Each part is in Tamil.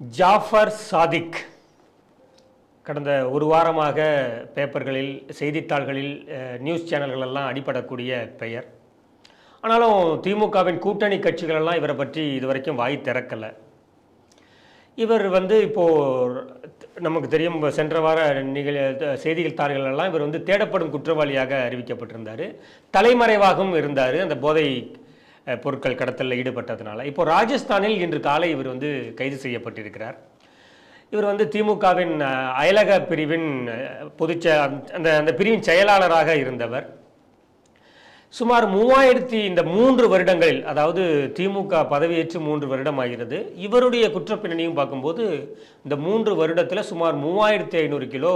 ஜாஃபர் சாதிக். கடந்த ஒரு வாரமாக பேப்பர்களில் செய்தித்தாள்களில் நியூஸ் சேனல்களெல்லாம் அடிபடக்கூடிய பெயர். ஆனாலும் திமுகவின் கூட்டணி கட்சிகள் எல்லாம் இவரை பற்றி இதுவரைக்கும் வாய் திறக்கலை. இவர் வந்து இப்போது நமக்கு தெரியும் சென்ற வார நிகழ் செய்திகள் தாள்கள் எல்லாம் இவர் வந்து தேடப்படும் குற்றவாளியாக அறிவிக்கப்பட்டிருந்தார். தலைமறைவாகவும் இருந்தார். அந்த போதை பொருட்கள் கடத்தலில் ஈடுபட்டதுனால. இப்போ ராஜஸ்தானில் இன்று காலை இவர் வந்து கைது செய்யப்பட்டிருக்கிறார். இவர் வந்து திமுகவின் அயலக பிரிவின் பொதுச்ச அந்த அந்த பிரிவின் செயலாளராக இருந்தவர். சுமார் மூவாயிரத்தி இந்த மூன்று வருடங்களில் அதாவது திமுக பதவியேற்று மூன்று வருடம் ஆகிறது இவருடைய குற்றப்பின்னணியும் பார்க்கும்போது இந்த மூன்று வருடத்தில் சுமார் மூவாயிரத்தி ஐநூறு கிலோ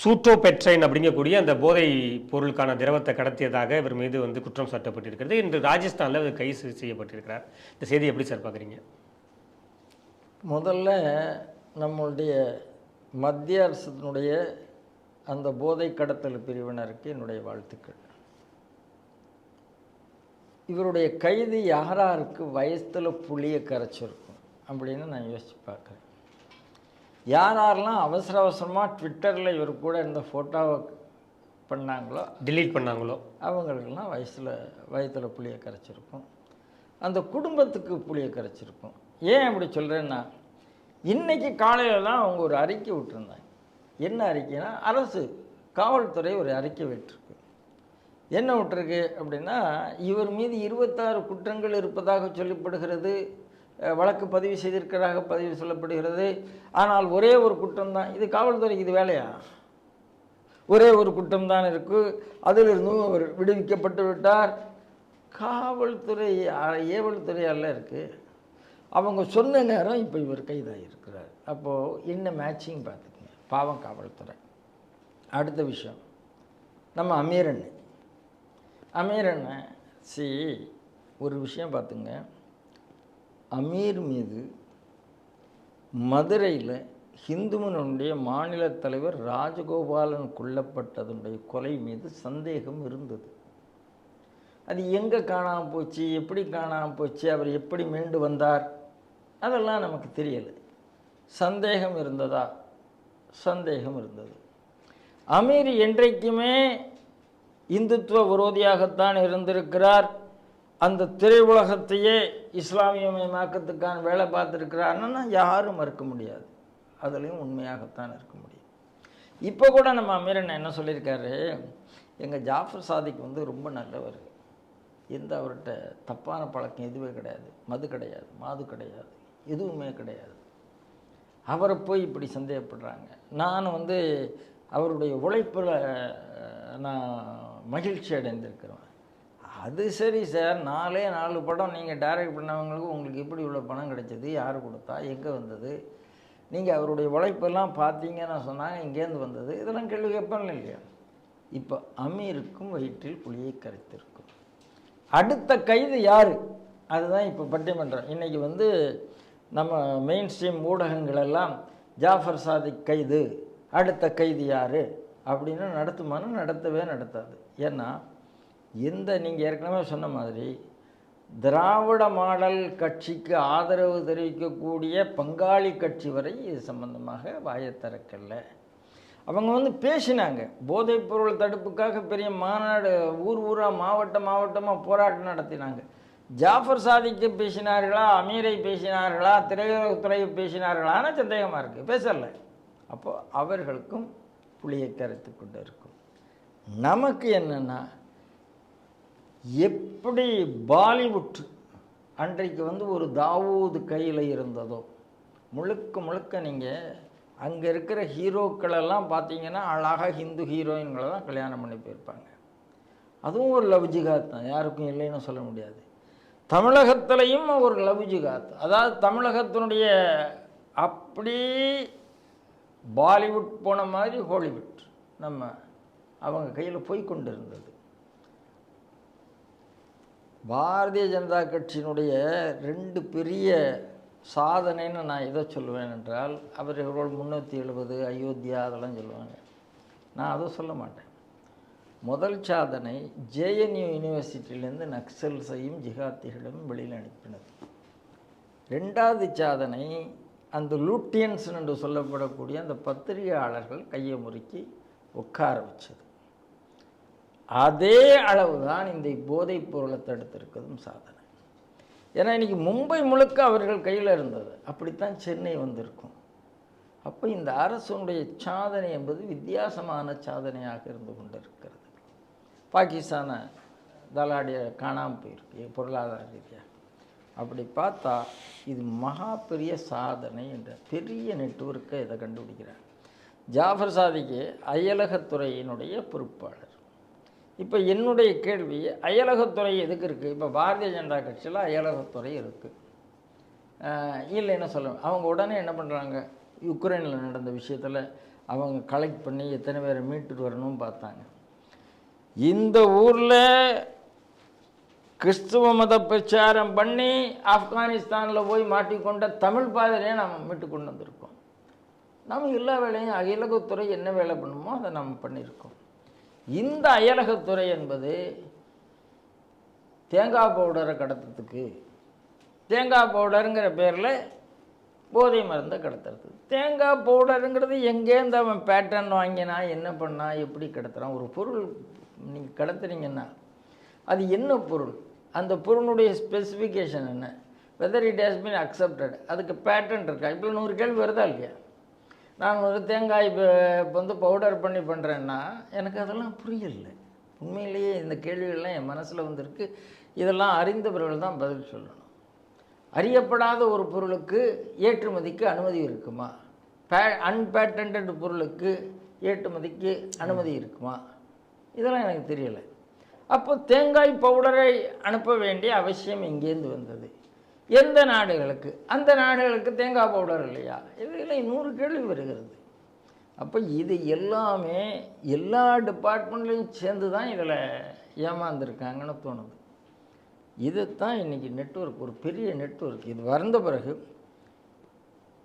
சூட்டோபெட்ரைன் அப்படிங்கக்கூடிய அந்த போதை பொருளுக்கான திரவத்தை கடத்தியதாக இவர் மீது வந்து குற்றம் சாட்டப்பட்டிருக்கிறது. இன்று ராஜஸ்தானில் இவர் கைது செய்யப்பட்டிருக்கிறார். இந்த செய்தி எப்படி சார் பார்க்குறீங்க? முதல்ல நம்மளுடைய மத்திய அரசினுடைய அந்த போதை கடத்தல் பிரிவினருக்கு என்னுடைய வாழ்த்துக்கள். இவருடைய கைது யாராருக்கு வயசில் புளியை கரைச்சிருக்கும் அப்படின்னு நான் யோசித்து பார்க்குறேன். யார் யாரெல்லாம் அவசர அவசரமாக ட்விட்டரில் இவர் கூட இந்த ஃபோட்டோவை பண்ணாங்களோ delete பண்ணாங்களோ. அவங்களுக்கெல்லாம் வயசில் வயத்தில் புளிய கரைச்சிருக்கும். அந்த குடும்பத்துக்கு புளிய கரைச்சிருக்கும். ஏன் அப்படி சொல்கிறேன்னா இன்னைக்கு காலையில் தான் அவங்க ஒரு அறிக்கை விட்டுருந்தாங்க. என்ன அறிக்கைனா அரசு காவல்துறை ஒரு அறிக்கை விட்டுருக்கு. என்ன விட்டுருக்கு அப்படின்னா இவர் மீது இருபத்தாறு குற்றங்கள் இருப்பதாக சொல்லப்படுகிறது. வழக்கு பதிவு செய்திருக்கிறதாக பதிவு சொல்லப்படுகிறது. ஆனால் ஒரே ஒரு குற்றம்தான். இது காவல்துறைக்கு இது வேலையா? ஒரே ஒரு குற்றம் தான் இருக்குது அதிலிருந்தும் அவர் விடுவிக்கப்பட்டு விட்டார். காவல்துறை அ- ஏவல்துறையால இருக்குது அவங்க சொன்ன நேரம் இப்போ இவர் கைதாகிருக்கிறார் அப்போது என்ன மேட்சிங் பார்த்துக்கங்க. பாவம் காவல்துறை. அடுத்த விஷயம். நம்ம அமீரன் அமீரண்ணன் சி ஒரு விஷயம் பார்த்துங்க அமீர் மீது மதுரையில் ஹிந்துமனுடைய மாநில தலைவர் ராஜகோபாலன் கொல்லப்பட்டதனுடைய கொலை மீது சந்தேகம் இருந்தது. அது எங்கே காணாமல் போச்சு? எப்படி காணாமல் போச்சு? அவர் எப்படி மீண்டு வந்தார்? அதெல்லாம் நமக்கு தெரியலை. சந்தேகம் இருந்ததா? சந்தேகம் இருந்தது. அமீர் என்றைக்குமே இந்துத்துவ விரோதியாகத்தான் இருந்திருக்கிறார். அந்த திரையுலகத்தையே இஸ்லாமியமயமாக்கத்துக்கான வேலை பார்த்துருக்கிறாருன்னா யாரும் மறுக்க முடியாது. அதுலேயும் உண்மையாகத்தான் இருக்க முடியும். இப்போ கூட நம்ம அமீரன் என்ன சொல்லியிருக்காரு? எங்கள் ஜாஃபர் சாதிக் வந்து ரொம்ப நல்லவர். எந்த அவர்கிட்ட தப்பான பழக்கம் எதுவே கிடையாது. மது கிடையாது மாது கிடையாது எதுவுமே கிடையாது. அவரை போய் இப்படி சந்தேகப்படுறாங்க. நான் வந்து அவருடைய உழைப்பில் நான் மகிழ்ச்சி அடைந்திருக்கிறேன். அது சரி சார். நாலே நாலு படம் நீங்கள் டைரக்ட் பண்ணவங்களுக்கு உங்களுக்கு எப்படி இவ்வளோ பணம் கிடைச்சது? யார் கொடுத்தா? எங்கே வந்தது? நீங்கள் அவருடைய உழைப்பெல்லாம் பார்த்தீங்கன்னு சொன்னாங்க இங்கேருந்து வந்தது. இதெல்லாம் கேள்வி கேட்பாங்க இல்லையா? இப்போ அமீருக்கும் வயிற்றில் புளியை கரைத்திருக்கும். அடுத்த கைது யார்? அதுதான் இப்போ பட்டிமன்றம். இன்றைக்கி வந்து நம்ம மெயின் ஸ்ட்ரீம் ஊடகங்களெல்லாம் ஜாஃபர் சாதிக் கைது அடுத்த கைது யார்? அப்படின்னு நடத்துமானு நடத்தவே நடத்தாது. ஏன்னா எந்த நீங்கள் ஏற்கனவே சொன்ன மாதிரி திராவிட மாடல் கட்சிக்கு ஆதரவு தெரிவிக்கக்கூடிய பங்காளி கட்சி வரை இது சம்பந்தமாக வாயை திறக்கல. அவங்க வந்து பேசினாங்க. போதைப்பொருள் தடுப்புக்காக பெரிய மாநாடு ஊர் ஊராக மாவட்ட மாவட்டமாக போராட்டம் நடத்தினாங்க. ஜாஃபர் சாதிக்கு பேசினார்களா அமீரை பேசினார்களா திரையுலகத்துறையை பேசினார்களான சந்தேகமாக இருக்குது பேசலை. அப்போது அவர்களுக்கும் புளியை கரைத்து கொண்டு இருக்கும் நமக்கு என்னென்னா எப்படி பாலிவுட் அன்றைக்கு வந்து ஒரு தாவூது கையில் இருந்ததோ முழுக்க முழுக்க நீங்கள் அங்கே இருக்கிற ஹீரோக்களெல்லாம் பார்த்தீங்கன்னா அழகாக ஹிந்து ஹீரோயின்களை தான் கல்யாணம் பண்ணி போயிருப்பாங்க. அதுவும் ஒரு லவ் ஜிகாத் தான் யாருக்கும் இல்லைன்னு சொல்ல முடியாது. தமிழகத்திலையும் ஒரு லவ் ஜிகாத் அதாவது தமிழகத்தினுடைய அப்படி பாலிவுட் போன மாதிரி ஹாலிவுட் நம்ம அவங்க கையில் போய் கொண்டு இருந்தது பாரதிய ஜனதா கட்சியினுடைய ரெண்டு பெரிய சாதனைன்னு நான் எதை சொல்லுவேன் என்றால் அவர்கள் முந்நூற்றி எழுபது அயோத்தியா அதெல்லாம் சொல்லுவாங்க. நான் அதை சொல்ல மாட்டேன். முதல் சாதனை ஜேஎன்யூ யூனிவர்சிட்டியிலேருந்து நக்சல்ஸையும் ஜிகாத்திகளையும் வெளியில் அனுப்பினது. ரெண்டாவது சாதனை அந்த லூட்டியன்ஸ் என்று சொல்லப்படக்கூடிய அந்த பத்திரிகையாளர்கள் கையை முறுக்கி உட்கார வச்சது. அதே அளவு தான் இந்த போதைப் பொருளை தடுத்திருக்கிறதும் சாதனை. ஏன்னா இன்றைக்கி மும்பை முழுக்க அவர்கள் கையில் இருந்தது. அப்படித்தான் சென்னை வந்திருக்கும். அப்போ இந்த அரசுடைய சாதனை என்பது வித்தியாசமான சாதனையாக இருந்து கொண்டிருக்கிறது. பாகிஸ்தானை தலாடிய காணாமல் போயிருக்கு பொருளாதார ரீதியாக அப்படி பார்த்தா இது மகா பெரிய சாதனை என்ற பெரிய நெட்வொர்க்கை இதை கண்டுபிடிக்கிறார். ஜாஃபர் சாதிக்கு அயலகத்துறையினுடைய பொறுப்பாளர். இப்போ என்னுடைய கேள்வி அயலகத்துறை எதுக்கு இருக்குது இப்போ பாரதிய ஜனதா கட்சியில் அயலகத்துறை இருக்குது இல்லைன்னு சொல்ல அவங்க உடனே என்ன பண்ணுறாங்க யுக்ரைனில் நடந்த விஷயத்தில் அவங்க கலெக்ட் பண்ணி எத்தனை பேரை மீட்டுட்டு வரணும்னு பார்த்தாங்க. இந்த ஊரில் கிறிஸ்துவ மத பிரச்சாரம் பண்ணி ஆப்கானிஸ்தானில் போய் மாட்டிக்கொண்ட தமிழ் பாதிரியை நாம் மீட்டு கொண்டு வந்திருக்கோம். நம்ம எல்லா வேலையும் அகிலகத்துறை என்ன வேலை பண்ணுமோ அதை நம்ம பண்ணியிருக்கோம். இந்த அயலகத்துறை என்பது தேங்காய் பவுடரை கடத்துறதுக்கு தேங்காய் பவுடருங்கிற பேரில் போதை மருந்தை கடத்துறது. தேங்காய் பவுடருங்கிறது எங்கேருந்து அவன் பேட்டர்ன் வாங்கினா என்ன பண்ணா எப்படி கடத்துறான்? ஒரு பொருள் நீங்கள் கடத்துறீங்கன்னா அது என்ன பொருள்? அந்த பொருளுடைய ஸ்பெசிஃபிகேஷன் என்ன? Whether it has been accepted அதுக்கு பேட்டர்ன் இருக்கா? இப்போ நூறு கேள்வி வருதா இல்லையா? நான் ஒரு தேங்காய் இப்போ இப்போ வந்து பவுடர் பண்ணி பண்ணுறேன்னா எனக்கு அதெல்லாம் புரியல. உண்மையிலேயே இந்த கேள்விகள்லாம் என் மனசில் வந்திருக்கு. இதெல்லாம் அறிந்தவர்கள் தான் பதில் சொல்லணும். அறியப்படாத ஒரு பொருளுக்கு ஏற்றுமதிக்கு அனுமதி இருக்குமா? பே அன்பேட்டன்ட் பொருளுக்கு ஏற்றுமதிக்கு அனுமதி இருக்குமா? இதெல்லாம் எனக்கு தெரியலை. அப்போ தேங்காய் பவுடரை அனுப்ப வேண்டிய அவசியம் எங்கேருந்து வந்தது? எந்த நாடுகளுக்கு? அந்த நாடுகளுக்கு தேங்காய் பவுடர் இல்லையா? இதில் நூறு கேள்வி வருகிறது. அப்போ இது எல்லாமே எல்லா டிபார்ட்மெண்ட்லையும் சேர்ந்து தான் இதில் ஏமாந்துருக்காங்கன்னு தோணுது. இதுதான் இன்றைக்கி நெட்வொர்க் ஒரு பெரிய நெட்ஒர்க் இது வந்த பிறகு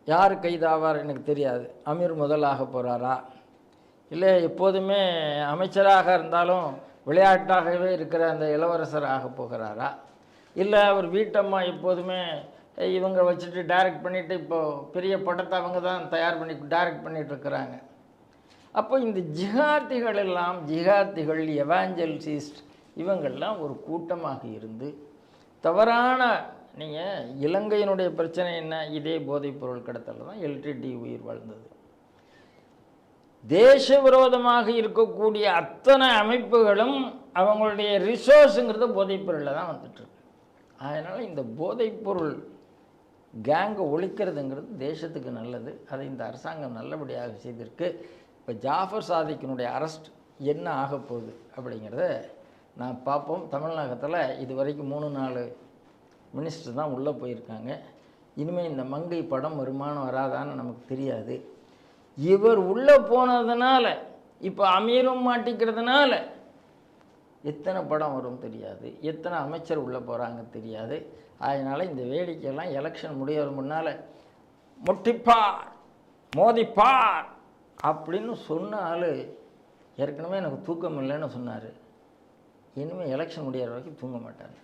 யார் கைதாவார் எனக்கு தெரியாது. அமீர் முதலாக போகிறாரா இல்லை எப்போதுமே அமைச்சராக இருந்தாலும் விளையாட்டாகவே இருக்கிற அந்த இளவரசர் ஆக போகிறாரா? இல்லை அவர் வீட்டம்மா எப்போதுமே இவங்க வச்சுட்டு டைரக்ட் பண்ணிவிட்டு இப்போது பெரிய படத்தை அவங்க தான் தயார் பண்ணி டைரக்ட் பண்ணிகிட்ருக்குறாங்க அப்போ இந்த ஜிஹாத்திகள் எல்லாம் ஜிகார்த்திகள் எவாஞ்சல்சிஸ்ட் இவங்கெல்லாம் ஒரு கூட்டமாக இருந்து தவறான நீங்கள் இலங்கையினுடைய பிரச்சனை என்ன? இதே போதைப் பொருள் கடத்தல் தான் எல்டிடி உயிர் வாழ்ந்தது. தேச விரோதமாக இருக்கக்கூடிய அத்தனை அமைப்புகளும் அவங்களுடைய ரிசோர்ஸுங்கிறது போதைப்பொருளில் தான் வந்துட்டுருக்கு அதனால் இந்த போதைப்பொருள் கேங்கை ஒழிக்கிறதுங்கிறது தேசத்துக்கு நல்லது. அதை இந்த அரசாங்கம் நல்லபடியாக செய்திருக்கு. இப்போ ஜாஃபர் சாதிக்கினுடைய அரெஸ்ட் என்ன ஆக போகுது அப்படிங்கிறத நான் பார்ப்போம். தமிழகத்தில் இது வரைக்கும் மூணு நாலு மினிஸ்டர் தான் உள்ளே போயிருக்காங்க. இனிமேல் இந்த மங்கை படம் வருமானம் வராதான்னு நமக்கு தெரியாது. இவர் உள்ளே போனதுனால இப்போ அமீரும் மாட்டிக்கிறதுனால எத்தனை படம் வரும் தெரியாது. எத்தனை அமைச்சர் உள்ளே போகிறாங்க தெரியாது. அதனால் இந்த வேடிக்கையெல்லாம் எலெக்ஷன் முடியற முன்னால் முட்டிப்பார் மோதிப்பார் அப்படின்னு சொன்ன ஆள் ஏற்கனவே எனக்கு தூக்கம் இல்லைன்னு சொன்னார். இனிமேல் எலெக்ஷன் முடியற வரைக்கும் தூங்க மாட்டாங்க